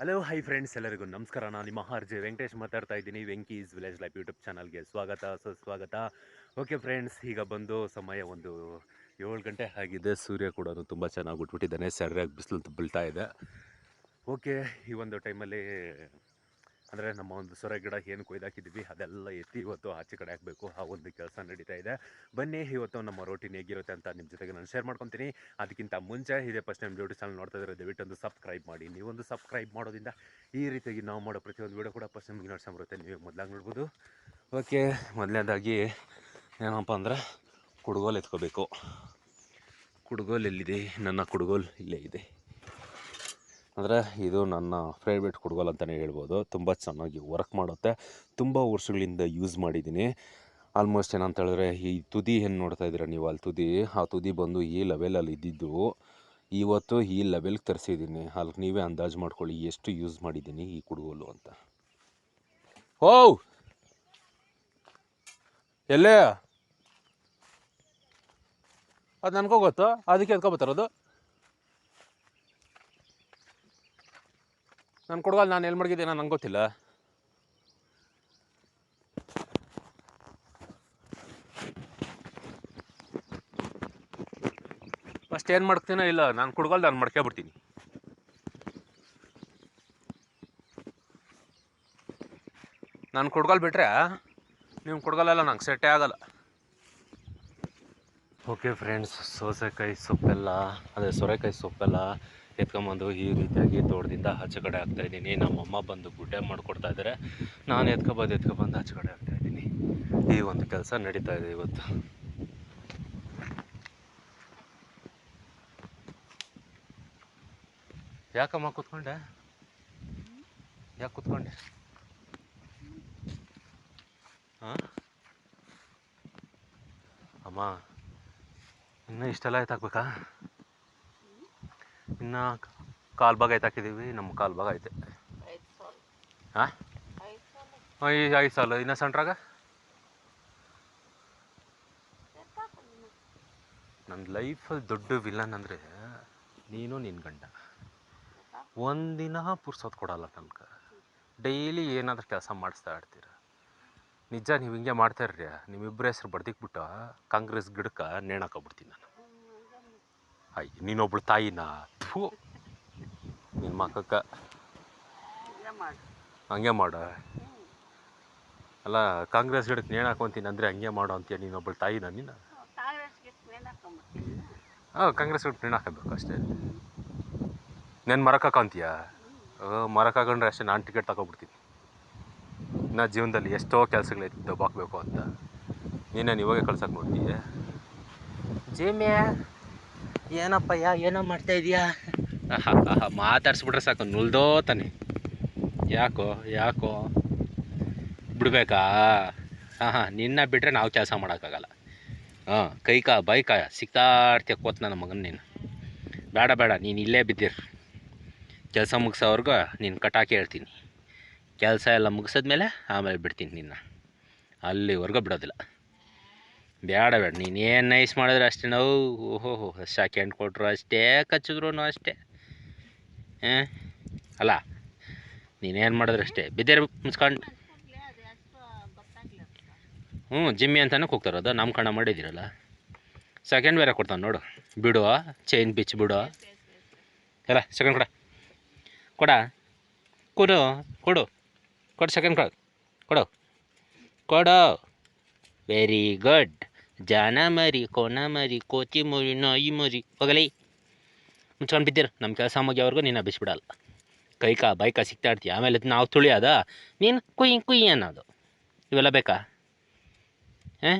Hello hi friends ಎಲ್ಲರಿಗೂ ನಮಸ್ಕಾರ. ನಾನು ನಿಮ್ಮ ಆರ್ಜೆ ವೆಂಕಟೇಶ್ ಮಾತಾಡ್ತಾ ಇದ್ದೀನಿ, ವೆಂಕೀಸ್ ವಿಲೇಜ್ ಲೈಫ್ ಯೂಟ್ಯೂಬ್ ಚಾನಲ್ಗೆ ಸ್ವಾಗತ, ಸುಸ್ವಾಗತ. ಓಕೆ ಫ್ರೆಂಡ್ಸ್ ಈಗ ಬಂದು ಸಮಯ ಒಂದು ಏಳು ಗಂಟೆ ಆಗಿದೆ. ಸೂರ್ಯ ಕೂಡ ತುಂಬ ಚೆನ್ನಾಗಿ ಬಿಟ್ಬಿಟ್ಟಿದ್ದಾನೆ ಸರಿಯಾಗಿ ಬಿಸಿಲು ಬೀಳ್ತಾ ಇದೆ. ಓಕೆ ಈ ಒಂದು ಟೈಮಲ್ಲಿ ಅಂದರೆ ನಮ್ಮ ಒಂದು ಸೊರೆ ಗಿಡ ಏನು ಕೊಯ್ದಾಕಿದ್ದೀವಿ ಅದೆಲ್ಲ ಎತ್ತಿ ಇವತ್ತು ಆಚೆ ಕಡೆ ಹಾಕಬೇಕು. ಆ ಒಂದು ಕೆಲಸ ನಡೀತಾ ಇದೆ. ಬನ್ನಿ, ಇವತ್ತು ನಮ್ಮ ರೋಟಿನ ಹೇಗಿರುತ್ತೆ ಅಂತ ನಿಮ್ಮ ಜೊತೆಗೆ ನಾನು ಶೇರ್ ಮಾಡ್ಕೊತೀನಿ. ಅದಕ್ಕಿಂತ ಮುಂಚೆ ಇದೇ ಫಸ್ಟ್ ಟೈಮ್ ಯೂಟ್ಯೂಬ್ ಚಾನಲ್ ನೋಡ್ತಾ ಇದ್ರೆ ದಯವಿಟ್ಟು ಸಬ್ಸ್ಕ್ರೈಬ್ ಮಾಡಿ. ನೀವೊಂದು ಸಬ್ಸ್ಕ್ರೈಬ್ ಮಾಡೋದ್ರಿಂದ ಈ ರೀತಿಯಾಗಿ ನಾವು ಮಾಡೋ ಪ್ರತಿಯೊಂದು ವೀಡಿಯೋ ಕೂಡ ಫಸ್ಟ್ ಟೈಮ್ ನೋಡ್ಸಂಬರುತ್ತೆ ನೀವು ಮೊದಲಾಗಿ ನೋಡ್ಬೋದು. ಓಕೆ ಮೊದಲನೇದಾಗಿ ಏನಪ್ಪ ಅಂದರೆ ಕುಡ್ಗೋಲ್ ಎತ್ಕೋಬೇಕು. ಕುಡ್ಗೋಲ್ ಎಲ್ಲಿದೆ? ನನ್ನ ಕುಡುಗೋಲ್ ಇಲ್ಲೇ ಇದೆ. ಅಂದರೆ ಇದು ನನ್ನ ಫೇವ್ರೇಟ್ ಕುಡ್ಗೋಲ್ ಅಂತಲೇ ಹೇಳ್ಬೋದು. ತುಂಬ ಚೆನ್ನಾಗಿ ವರ್ಕ್ ಮಾಡುತ್ತೆ. ತುಂಬ ವರ್ಷಗಳಿಂದ ಯೂಸ್ ಮಾಡಿದ್ದೀನಿ. ಆಲ್ಮೋಸ್ಟ್ ಏನಂತ ಹೇಳಿದ್ರೆ, ಈ ತುದಿ ಏನು ನೋಡ್ತಾ ಇದ್ದೀರ ನೀವು? ಅಲ್ಲಿ ತುದಿ, ಆ ತುದಿ ಬಂದು ಈ ಲೆವೆಲಲ್ಲಿ ಇದ್ದಿದ್ದು, ಇವತ್ತು ಈ ಲೆವೆಲ್ಗೆ ತರಿಸಿದ್ದೀನಿ. ಅಲ್ಲಿ ನೀವೇ ಅಂದಾಜು ಮಾಡ್ಕೊಳ್ಳಿ ಎಷ್ಟು ಯೂಸ್ ಮಾಡಿದ್ದೀನಿ ಈ ಕುಡ್ಗೋಲು ಅಂತ. ಓ ಎಲ್ಲೇ? ಅದು ನನಗೂ ಗೊತ್ತು? ಅದಕ್ಕೆ ಎತ್ಕೊಬತ್ತಾರದು ನಾನು ಕೊಡಗಲ್ಲ ನಾನು ಎಲ್ಲಿ ಮಡಗಿದ್ದೇನೆ ನಂಗೆ ಗೊತ್ತಿಲ್ಲ. ಫಸ್ಟ್ ಏನು ಮಾಡ್ತೀನೋ ಇಲ್ಲ, ನಾನು ಕುಡ್ಗಲ್ ನಾನು ಮಡ್ಕೊಬಿಡ್ತೀನಿ ನಾನು ಕುಡ್ಗಲ್ ಬಿಟ್ರೆ ನೀವು ಕುಡ್ಗಲೆಲ್ಲ ನಂಗೆ ಸೆಟ್ಟೇ ಆಗಲ್ಲ. ಓಕೆ ಫ್ರೆಂಡ್ಸ್ ಸೋಸೆಕಾಯಿ ಸೊಪ್ಪೆಲ್ಲ, ಅದೇ ಸೋರೆಕಾಯಿ ಸೊಪ್ಪೆಲ್ಲ ಎತ್ಕೊಂಬಂದು ಈ ರೀತಿಯಾಗಿ ತೋಟದಿಂದ ಆಚೆ ಕಡೆ ಹಾಕ್ತಾ ಇದ್ದೀನಿ. ನಮ್ಮಮ್ಮ ಬಂದು ಗುಡ್ಡೆ ಮಾಡಿಕೊಡ್ತಾ ಇದ್ದಾರೆ. ನಾನು ಎತ್ಕೊಬಂದು ಎತ್ಕೊಬಂದು ಆಚೆ ಕಡೆ ಹಾಕ್ತಾ ಇದ್ದೀನಿ. ಈ ಒಂದು ಕೆಲಸ ನಡೀತಾ ಇದೆ ಇವತ್ತು. ಯಾಕಮ್ಮ ಕೂತ್ಕೊಂಡೆ? ಯಾಕೆ ಕೂತ್ಕೊಂಡೆ? ಹಾಂ? ಅಮ್ಮ, ಇನ್ನೂ ಇಷ್ಟೆಲ್ಲ ಆಯ್ತು ಇನ್ನು ಕಾಲು ಭಾಗ ಹಾಕಿದೀವಿ, ನಮ್ಮ ಕಾಲು ಭಾಗ ಐತೆ ಹಾಂ ಈ ಐದು ಸಾಲು, ಇನ್ನು ಸಣ್ಣ್ರಾಗ ನನ್ನ ಲೈಫಲ್ಲಿ ದೊಡ್ಡ ವಿಲನ್ ಅಂದರೆ ನೀನು ನಿನ್ನ ಗಂಡ. ಒಂದಿನ ಪುರ್ಸೋದು ಕೊಡಲ್ಲ ನನ್ಗೆ. ಡೈಲಿ ಏನಾದರೂ ಕೆಲಸ ಮಾಡಿಸ್ತಾ ಇರ್ತೀರ. ನಿಜ ನೀವು ಹಿಂಗೆ ಮಾಡ್ತಾ ಇರ್ರಿ ನಿಮ್ಮಿಬ್ಬರ ಹೆಸ್ರು ಬಡ್ದಿಕ್ಬಿಟ್ಟು ಕಾಂಗ್ರೆಸ್ ಗಿಡಕ್ಕೆ ನೇಣಾಕೊಬಿಡ್ತೀನಿ ನಾನು. ಅಯ್ಯ, ನೀನೊಬ್ಳು ತಾಯಿನ? ಥೂ ನಿನ್ನ ಮಕ್ಕಕ್ಕ ಹಂಗೆ ಮಾಡ. ಅಲ್ಲ ಕಾಂಗ್ರೆಸ್ ಗಿಡಕ್ಕೆ ನೇಣು ಹಾಕೊಂತೀನಿ ಅಂದರೆ ಹಂಗೆ ಮಾಡೋ ಅಂತೀಯ ನೀನೊಬ್ಬಳು ತಾಯಿ ನೀನು? ಹಾಂ ಕಾಂಗ್ರೆಸ್ ಗಿಡಕ್ಕೆ ನೇಣು ಹಾಕಬೇಕು ಅಷ್ಟೇ. ನೆನ್ ಮರಕ್ಕೆ ಹಾಕೊಂತೀಯ? ಮರಕ್ಕೆ ಹಾಕೊಂಡ್ರೆ ಅಷ್ಟೇ ನಾನು ಟಿಕೆಟ್ ತಗೊಬಿಡ್ತೀನಿ ನಾ ಜೀವನದಲ್ಲಿ ಎಷ್ಟೋ ಕೆಲಸಗಳೈತಿ ದಬ್ಬಾಕಬೇಕು ಅಂತ. ನೀನೇನು ಇವಾಗೆ ಕಳ್ಸಕ್ಕೆ ನೋಡ್ತೀಯ? ಜೇಮ್ಯಾ ಏನಪ್ಪ ಯಾ, ಏನೋ ಮಾಡ್ತಾ ಇದೀಯಾ? ಮಾತಾಡ್ಸ್ಬಿಟ್ರೆ ಸಾಕು, ನುಲ್ದೋ ತಾನೆ. ಯಾಕೋ ಯಾಕೋ? ಬಿಡ್ಬೇಕಾ? ಹಾಂ ಹಾಂ, ನಿನ್ನ ಬಿಟ್ಟರೆ ನಾವು ಕೆಲಸ ಮಾಡೋಕ್ಕಾಗಲ್ಲ. ಹಾಂ, ಕೈ ಕಾ ಬೈ ಕಾ, ಸಿಗ್ತಾ ಇರ್ತೀಯ ಕೋತ್ ನನ್ನ ಮಗನ ನೀನು. ಬೇಡ ಬೇಡ ನೀನು ಇಲ್ಲೇ ಬಿದ್ದಿರು. ಕೆಲಸ ಮುಗಿಸೋವರೆಗೂ ನೀನು ಕಟಾಕಿ ಹೇಳ್ತೀನಿ. ಕೆಲಸ ಎಲ್ಲ ಮುಗಿಸಿದ್ಮೇಲೆ ಆಮೇಲೆ ಬಿಡ್ತೀನಿ ನಿನ್ನ. ಅಲ್ಲಿವರೆಗೂ ಬಿಡೋದಿಲ್ಲ. ಬೇಡ ಬೇಡ ನೀನು ಏನು ನೈಸ್ ಮಾಡಿದ್ರೆ ಅಷ್ಟೇ, ನಾವು ಓಹೋ ಹೋ ಸೆಕೆಂಡ್ ಕೊಟ್ಟರು ಅಷ್ಟೇ ಕಚ್ಚಿದ್ರು ಅಷ್ಟೇ, ಹಾಂ? ಅಲ್ಲ ನೀನೇನು ಮಾಡಿದ್ರೆ ಅಷ್ಟೇ, ಬಿದ್ದಿರ ಮುಚ್ಕೊಂಡು. ಹ್ಞೂ ಜಿಮ್ಮಿ ಅಂತಲೇ ಅದು ನಮ್ಮ ಕಣ್ಣ ಮಾಡಿದ್ದೀರಲ್ಲ. ಸೆಕೆಂಡ್ ಬೇರೆ ಕೊಡ್ತಾನೆ ನೋಡು ಬಿಡು ಚೈನ್ ಬಿಚ್ಚಿ ಬಿಡು ಎಲ್ಲ ಸೆಕೆಂಡ್ ಕೊಡ. ಕೊಡ, ಕೊಡು ಕೊಡು ಕೊಡು ಸೆಕೆಂಡ್ ಕೊಡ, ಕೊಡು. ಕೊಡು. ವೆರಿ ಗುಡ್ ಜಾನ ಮರಿ, ಕೋನ ಮರಿ, ಕೋತಿ ಮರಿ, ನಾಯಿ ಮರಿ ಹೋಗಲಿ ಮುಚ್ಕೊಂಡು ಬಿದ್ದಿರು. ನಮ್ಮ ಕೆಲಸ ಮುಗಿಯೋವರೆಗೂ ನೀನು ಬಿಸ್ಬಿಡಲ್ಲ ಕೈ ಕಾ ಬೈಕ ಸಿಗ್ತಾ ಇರ್ತೀಯ. ಆಮೇಲೆ ನಾವು ತುಳಿಯೋದ ನೀನು ಕುಯ್ ಕುಯ್ ಅನ್ನೋದು. ಇವೆಲ್ಲ ಬೇಕಾ? ಏ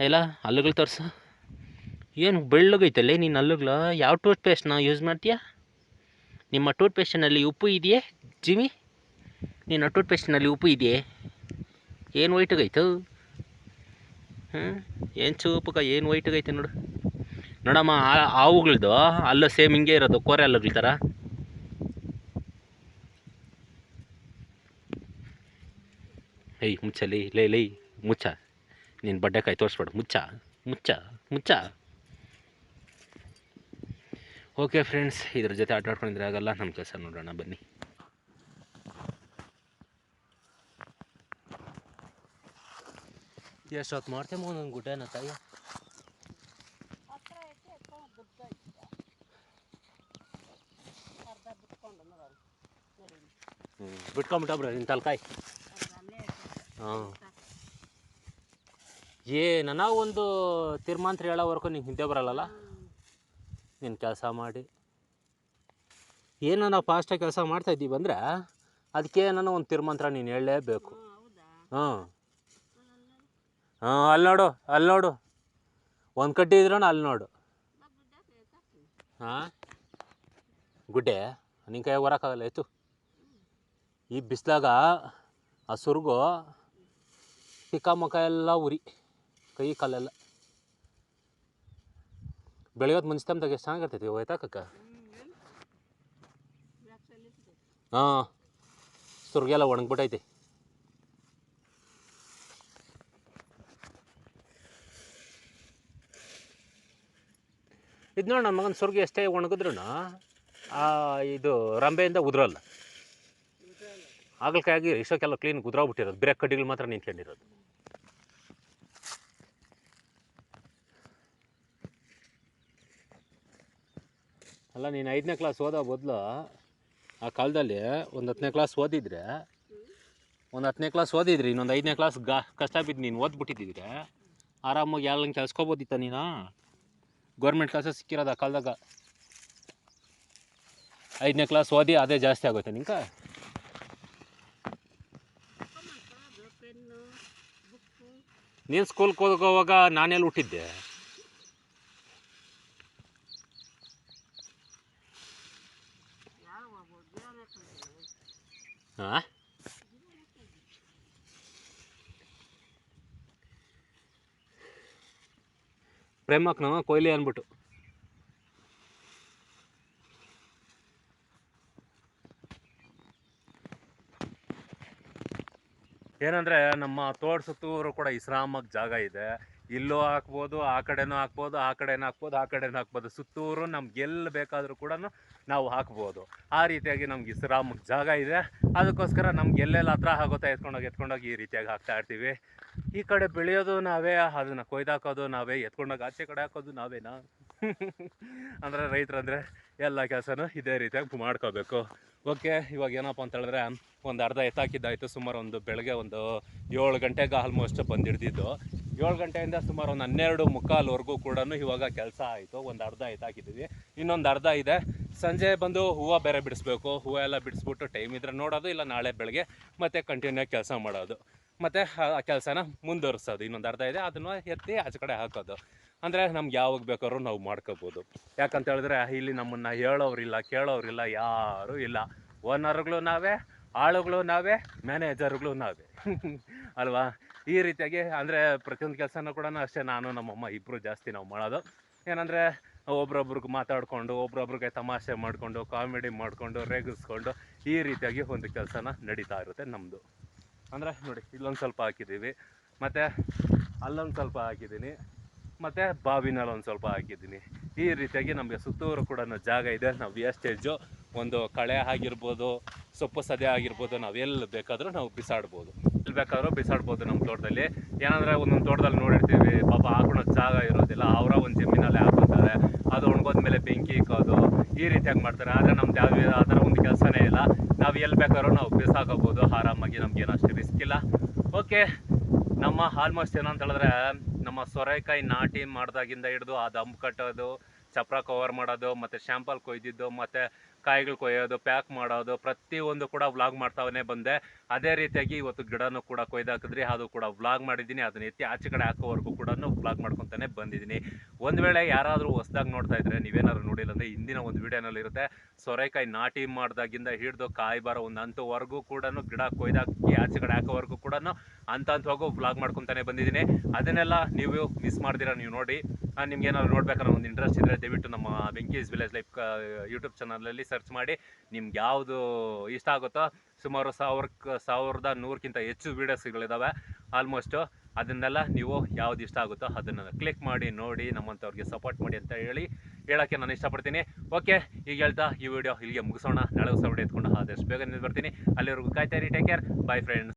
ಇಲ್ಲ ಹಲ್ಲುಗಳು ತೋರಿಸು. ಏನು ಬೆಳ್ಳಗೈತಲ್ಲೇ ನೀನು ಹಲ್ಲುಗಳು? ಯಾವ ಟೂತ್ ಪೇಸ್ಟ್ನ ಯೂಸ್ ಮಾಡ್ತೀಯಾ? ನಿಮ್ಮ ಟೂತ್ ಪೇಸ್ಟಿನಲ್ಲಿ ಉಪ್ಪು ಇದೆಯೇ ಜಿಮಿ ನಿನ್ನ ಟೂತ್ ಪೇಸ್ಟಿನಲ್ಲಿ ಉಪ್ಪು ಇದೆಯೇ? ಏನು ವೈಟಗೈತು? ಏನು ಚೂಪಕ ಏನು ವೈಟಾಗೈತೆ ನೋಡು. ನೋಡಮ್ಮ, ಆ- ಅಲ್ಲೂ ಸೇಮ್ ಹಿಂಗೆ ಇರೋದು, ಕೋರೆ ಅಲ್ಲಗಳ ಥರ. ಏಯ್ ಮುಚ್ಚಲಿ ಲೈ ಲೈ ಮುಚ್ಚ. ನೀನು ಬಡ್ಡೆಕಾಯಿ ತೋರಿಸ್ಬೇಡ, ಮುಚ್ಚ ಮುಚ್ಚ ಮುಚ್ಚ. ಓಕೆ ಫ್ರೆಂಡ್ಸ್ ಇದ್ರ ಜೊತೆ ಆಟ ಆಡ್ಕೊಂಡಿದ್ರೆ ಆಗಲ್ಲ. ನಮ್ಮ ಕೆಲಸ ನೋಡೋಣ, ಬನ್ನಿ. ಎಷ್ಟೊತ್ತು ಮಾಡ್ತೇವೆ ಒಂದೊಂದು ಗುಡ್ಡನ ತಾಯಿ ಬಿಟ್ಕೊಂಬಿಟ್ಟಬ್ರ ನಿನ್ನ ತಲ್ಕಾಯಿ ಹಾಂ ಏ ನನಗೆ ಒಂದು ತೀರ್ಮಾನ ಹೇಳೋವರೆಗೂ ನಿಂಗೆ ಹಿಂದೆ ಬರಲ್ಲಲ್ಲ. ನೀನು ಕೆಲಸ ಮಾಡಿ ಏನೋ ನಾವು ಫಾಸ್ಟಾಗಿ ಕೆಲಸ ಮಾಡ್ತಾ ಇದ್ದೀವಿ ಅಂದರೆ ಅದಕ್ಕೆ ಏನೋ ಒಂದು ತೀರ್ಮಾನ ನೀನು ಹೇಳಲೇಬೇಕು ಹಾಂ ಹಾಂ ಅಲ್ಲಿ ನೋಡು ಅಲ್ಲಿ ನೋಡು. ಒಂದು ಕಟ್ಟಿ ಇದ್ರೋಣ ಅಲ್ಲಿ ನೋಡು. ಹಾಂ? ಗುಡ್ಡೆ ನಿನ್ನ ಕೈಯಾಗ ಬರೋಕ್ಕಾಗಲ್ಲ ಆಯ್ತು ಈ ಬಿಸಿಲಾಗ ಆ ಸುರ್ಗು ಪಿಕ್ಕ ಮುಖ ಎಲ್ಲ ಉರಿ, ಕೈ ಕಾಲೆಲ್ಲ. ಬೆಳಗ್ಗೆ ಮುಂಚೆ ತಮ್ದಾಗ ಎಷ್ಟು ಚೆನ್ನಾಗಿರ್ತೈತಿ ಹೋಯ್ತಾಕಕ್ಕ. ಹಾಂ, ಸುರ್ಗೆಲ್ಲ ಒಣಗ್ಬಿಟ್ಟೈತಿ. ಇದು ನೋಡಿ ನನ್ನ ಮಗನ ಸುರ್ಗಿ ಎಷ್ಟೇ ಒಣಗಿದ್ರು ಇದು ರಂಬೆಯಿಂದ ಉದುರಲ್ಲ. ಆಗಲಕ್ಕಾಗಿ ಇಷ್ಟಕ್ಕೆಲ್ಲ ಕ್ಲೀನ್ ಉದುರಾಗ್ಬಿಟ್ಟಿರೋದು. ಬೇರೆ ಕಡ್ಡಿಗಳು ಮಾತ್ರ ನಿಂತ್ಕೊಂಡಿರೋದು. ಅಲ್ಲ, ನೀನು ಐದನೇ ಕ್ಲಾಸ್ ಓದೋ ಬದಲು ಆ ಕಾಲದಲ್ಲಿ ಒಂದು ಹತ್ತನೇ ಕ್ಲಾಸ್ ಓದಿದ್ರೆ, ಒಂದು ಹತ್ತನೇ ಕ್ಲಾಸ್ ಓದಿದ್ರಿ, ಇನ್ನೊಂದು ಐದನೇ ಕ್ಲಾಸ್ ಗಾ ಕಷ್ಟ ಬಿದ್ದು ನೀನು ಓದ್ಬಿಟ್ಟಿದ್ದಿದ್ರೆ, ಆರಾಮಾಗಿ ಎಲ್ಲ ಕೆಲ್ಸ್ಕೊಬೋದಿತ್ತ ನೀನು? ಗೌರ್ಮೆಂಟ್ ಕ್ಲಾಸಸ್ ಸಿಕ್ಕಿರೋದು ಆ ಕಾಲದಾಗ. ಐದನೇ ಕ್ಲಾಸ್ ಓದಿ ಅದೇ ಜಾಸ್ತಿ ಆಗುತ್ತೆ ಬುಕ್ಕು ನೀನು ಸ್ಕೂಲ್ಗೆ ಹೋಗೋವಾಗ ನಾನೆಲ್ಲಿ ಹುಟ್ಟಿದ್ದೆ? ಹಾಂ ಪ್ರೇಮಕ್ನ ಕೊಹ್ಲಿ ಅಂದ್ಬಿಟ್ಟು. ಏನಂದ್ರೆ ನಮ್ಮ ತೋಟ ಸುತ್ತೂರು ಕೂಡ ವಿಶ್ರಾಮಕ್ಕೆ ಜಾಗ ಇದೆ. ಇಲ್ಲೂ ಹಾಕ್ಬೋದು, ಆ ಕಡೆನೂ ಹಾಕ್ಬೋದು, ಆ ಕಡೆನೂ ಹಾಕ್ಬೋದು, ಆ ಕಡೆನೂ ಹಾಕ್ಬೋದು. ಸುತ್ತೂರು ನಮ್ಗೆ ಎಲ್ಲಿ ಬೇಕಾದರೂ ಕೂಡ ನಾವು ಹಾಕ್ಬೋದು. ಆ ರೀತಿಯಾಗಿ ನಮ್ಗೆ ಇಸ್ರಾಮಕ್ಕೆ ಜಾಗ ಇದೆ. ಅದಕ್ಕೋಸ್ಕರ ನಮ್ಗೆ ಎಲ್ಲೆಲ್ಲ ಹತ್ರ ಆಗುತ್ತಾ ಎತ್ಕೊಂಡೋಗಿ ಎತ್ಕೊಂಡೋಗಿ ಈ ರೀತಿಯಾಗಿ ಹಾಕ್ತಾ ಇರ್ತೀವಿ. ಈ ಕಡೆ ಬೆಳೆಯೋದು ನಾವೇ, ಅದನ್ನು ಕೊಯ್ದಾಕೋದು ನಾವೇ ಎತ್ಕೊಂಡೋಗಿ ಆಚೆ ಕಡೆ ಹಾಕೋದು ನಾವೇನಾ? ಅಂದರೆ ರೈತರಂದರೆ ಎಲ್ಲ ಕೆಲಸನೂ ಇದೇ ರೀತಿಯಾಗಿ ಮಾಡ್ಕೋಬೇಕು. ಓಕೆ, ಇವಾಗ ಏನಪ್ಪ ಅಂತ ಹೇಳಿದ್ರೆ, ಒಂದು ಅರ್ಧ ಎತ್ತಾಕಿದ್ದಾಯಿತು ಸುಮಾರು ಒಂದು ಬೆಳಗ್ಗೆ ಒಂದು ಏಳು ಗಂಟೆಗೆ ಆಲ್ಮೋಸ್ಟ್ ಬಂದಿಡ್ದಿದ್ದು. ಏಳು ಗಂಟೆಯಿಂದ ಸುಮಾರು ಒಂದು ಹನ್ನೆರಡು ಮುಕ್ಕಾಲ್ವರೆಗೂ ಕೂಡ ಇವಾಗ ಕೆಲಸ ಆಯಿತು. ಒಂದು ಅರ್ಧ ಎತ್ತಾಕಿದ್ದೀವಿ ಇನ್ನೊಂದು ಅರ್ಧ ಇದೆ. ಸಂಜೆ ಬಂದು ಹೂವು ಬೇರೆ ಬಿಡಿಸ್ಬೇಕು. ಹೂವು ಎಲ್ಲ ಬಿಡಿಸ್ಬಿಟ್ಟು ಟೈಮ್ ಇದ್ರೆ ನೋಡೋದು, ಇಲ್ಲ ನಾಳೆ ಬೆಳಗ್ಗೆ ಮತ್ತೆ ಕಂಟಿನ್ಯೂ ಕೆಲಸ ಮಾಡೋದು. ಮತ್ತು ಆ ಕೆಲಸನ ಮುಂದುವರಿಸೋದು. ಇನ್ನೊಂದು ಅರ್ಧ ಇದೆ. ಅದನ್ನು ಎತ್ತಿ ಆಚೆ ಕಡೆ ಹಾಕೋದು. ಅಂದರೆ ನಮ್ಗೆ ಯಾವಾಗ ಬೇಕಾದ್ರೂ ನಾವು ಮಾಡ್ಕೋಬೋದು. ಯಾಕಂತ ಹೇಳಿದ್ರೆ ಇಲ್ಲಿ ನಮ್ಮನ್ನು ಹೇಳೋರಿಲ್ಲ ಕೇಳೋರಿಲ್ಲ ಯಾರೂ ಇಲ್ಲ. ಓನರ್ಗಳು ನಾವೇ, ಆಳುಗಳು ನಾವೇ ಮ್ಯಾನೇಜರ್ಗಳು ನಾವೇ. ಅಲ್ವಾ? ಈ ರೀತಿಯಾಗಿ ಅಂದರೆ ಪ್ರತಿಯೊಂದು ಕೆಲಸನೂ ಕೂಡ ಅಷ್ಟೇ ನಾನು, ನಮ್ಮಮ್ಮ ಇಬ್ಬರು ಜಾಸ್ತಿ ನಾವು ಮಾಡೋದು. ಏನಂದರೆ ಒಬ್ರೊಬ್ರಿಗೆ ಮಾತಾಡಿಕೊಂಡು, ಒಬ್ರೊಬ್ರಿಗೆ ತಮಾಷೆ ಮಾಡಿಕೊಂಡು, ಕಾಮಿಡಿ ಮಾಡಿಕೊಂಡು, ರೇಗಿಸ್ಕೊಂಡು ಈ ರೀತಿಯಾಗಿ ಒಂದು ಕೆಲಸನ ನಡೀತಾ ಇರುತ್ತೆ ನಮ್ಮದು ಅಂದರೆ ನೋಡಿ, ಇಲ್ಲೊಂದು ಸ್ವಲ್ಪ ಹಾಕಿದ್ದೀವಿ. ಮತ್ತು ಅಲ್ಲೊಂದು ಸ್ವಲ್ಪ ಹಾಕಿದ್ದೀನಿ. ಮತ್ತು ಬಾವಿನಲ್ಲಿ ಒಂದು ಸ್ವಲ್ಪ ಹಾಕಿದ್ದೀನಿ. ಈ ರೀತಿಯಾಗಿ ನಮಗೆ ಸುತ್ತೂರು ಕೂಡ ಜಾಗ ಇದೆ. ನಾವು ವೇಸ್ಟೇಜು ಒಂದು ಕಳೆ ಆಗಿರ್ಬೋದು, ಸೊಪ್ಪು ಸದೆ ಆಗಿರ್ಬೋದು, ನಾವೆಲ್ಲಿ ಬೇಕಾದರೂ ನಾವು ಬಿಸಾಡ್ಬೋದು. ಎಲ್ಲಿ ಬೇಕಾದರೂ ಬಿಸಾಡ್ಬೋದು ನಮ್ಮ ತೋಟದಲ್ಲಿ. ಏನಂದರೆ ಒಂದೊಂದು ತೋಟದಲ್ಲಿ ನೋಡಿರ್ತೀವಿ, ಪಾಪ ಹಾಕೊಳಕ್ಕೆ ಜಾಗ ಇರೋದಿಲ್ಲ, ಅವರ ಒಂದು ಜಮೀನಲ್ಲೇ ಹಾಕೊತಾರೆ ಅದು ಒಣಗೋದ್ಮೇಲೆ ಬೆಂಕಿ ಇಕ್ಕೋದು, ಈ ರೀತಿಯಾಗಿ ಮಾಡ್ತಾರೆ. ಆದರೆ ನಮ್ದು ಯಾವ ಆ ಥರ ಒಂದು ಕೆಲಸನೇ ಇಲ್ಲ. ನಾವು ಎಲ್ಲಿ ಬೇಕಾದ್ರೂ ನಾವು ಬಿಸಾಕೋಬೋದು, ಆರಾಮಾಗಿ ನಮ್ಗೇನು ಅಷ್ಟು ರಿಸ್ಕ್ ಇಲ್ಲ. ಓಕೆ ನಮ್ಮ ಆಲ್ಮೋಸ್ಟ್ ಏನಂತ ಹೇಳಿದ್ರೆ, ನಮ್ಮ ಸೊರೆಕಾಯಿ ನಾಟಿ ಮಾಡ್ದಾಗಿಂದ ಹಿಡಿದು ಆ ದಮ್ ಕಟ್ಟೋದು, ಚಪ್ರ ಕವರ್ ಮಾಡೋದು, ಮತ್ತು ಶಾಂಪಲ್ ಕೊಯ್ದಿದ್ದು, ಮತ್ತು ಕಾಯಿಗಳು ಕೊಯ್ಯೋದು, ಪ್ಯಾಕ್ ಮಾಡೋದು, ಪ್ರತಿಯೊಂದು ಕೂಡ ವ್ಲಾಗ್ ಮಾಡ್ತಾವನೆ ಬಂದೆ. ಅದೇ ರೀತಿಯಾಗಿ ಇವತ್ತು ಗಿಡನೂ ಕೂಡ ಕೊಯ್ದಾಕಿದ್ರಿ, ಅದು ಕೂಡ ವ್ಲಾಗ್ ಮಾಡಿದ್ದೀನಿ. ಅದನ್ನ ಎತ್ತಿ ಆಚೆ ಕಡೆ ಹಾಕೋವರೆಗೂ ಕೂಡ ವ್ಲಾಗ್ ಮಾಡ್ಕೊತಾನೆ ಬಂದಿದ್ದೀನಿ. ಒಂದು ವೇಳೆ ಯಾರಾದರೂ ಹೊಸ್ದಾಗಿ ನೋಡ್ತಾ ಇದ್ರೆ, ನೀವೇನಾದ್ರು ನೋಡಿಲ್ಲ ಅಂದರೆ ಹಿಂದಿನ ಒಂದು ವಿಡಿಯೋನಲ್ಲಿ ಇರುತ್ತೆ. ಸೊರೆಕಾಯಿ ನಾಟಿ ಮಾಡಿದಾಗಿಂದ ಹಿಡಿದು ಕಾಯಿ ಬರೋ ಒಂದು ಹಂತವರೆಗೂ ಕೂಡ ಗಿಡ ಕೊಯ್ದಾಕಿ ಆಚೆ ಕಡೆ ಹಾಕೋವರೆಗೂ ಕೂಡ ಹಂತ ಹಂತವಾಗೂ ಬ್ಲಾಗ್ ಮಾಡ್ಕೊತಾನೆ ಬಂದಿದ್ದೀನಿ. ಅದನ್ನೆಲ್ಲ ನೀವು ಮಿಸ್ ಮಾಡ್ದಿರ ನೀವು ನೋಡಿ. ನಿಮ್ಗೆ ಏನಾದ್ರು ನೋಡ್ಬೇಕಾದ್ರೆ ಒಂದು ಇಂಟ್ರೆಸ್ಟ್ ಇದ್ದರೆ ದಯವಿಟ್ಟು ನಮ್ಮ ಬೆಂಕೀಸ್ ವಿಲೇಜ್ ಲೈಫ್ ಯೂಟ್ಯೂಬ್ ಚಾನಲಲ್ಲಿ ಸರ್ಚ್ ಮಾಡಿ. ನಿಮ್ಗೆ ಯಾವುದು ಇಷ್ಟ ಆಗುತ್ತೋ ಸುಮಾರು ಸಾವಿರಕ್ಕೆ ಸಾವಿರದ ನೂರಕ್ಕಿಂತ ಹೆಚ್ಚು ವೀಡಿಯೋಸ್ಗಳಿದ್ದಾವೆ ಆಲ್ಮೋಸ್ಟು ಅದನ್ನೆಲ್ಲ ನೀವು ಯಾವ್ದು ಇಷ್ಟ ಆಗುತ್ತೋ ಅದನ್ನು ಕ್ಲಿಕ್ ಮಾಡಿ, ನೋಡಿ ನಮ್ಮಂಥವ್ರಿಗೆ ಸಪೋರ್ಟ್ ಮಾಡಿ ಅಂತ ಹೇಳಿ ಹೇಳೋಕ್ಕೆ ನಾನು ಇಷ್ಟಪಡ್ತೀನಿ. ಓಕೆ ಈಗ ಹೇಳ್ತಾ ಈ ವಿಡಿಯೋ ಇಲ್ಲಿಗೆ ಮುಗಿಸೋಣ. ನಾಳೆ ಹೊಸ ಎತ್ಕೊಂಡು ಆದಷ್ಟು ಬೇಗ ಬರ್ತೀನಿ ಅಲ್ಲಿವರೆಗೂ ಕಾಯ್ತಾ ಇರಿ ಟೇಕ್ ಕೇರ್ ಬೈ ಫ್ರೆಂಡ್ಸ್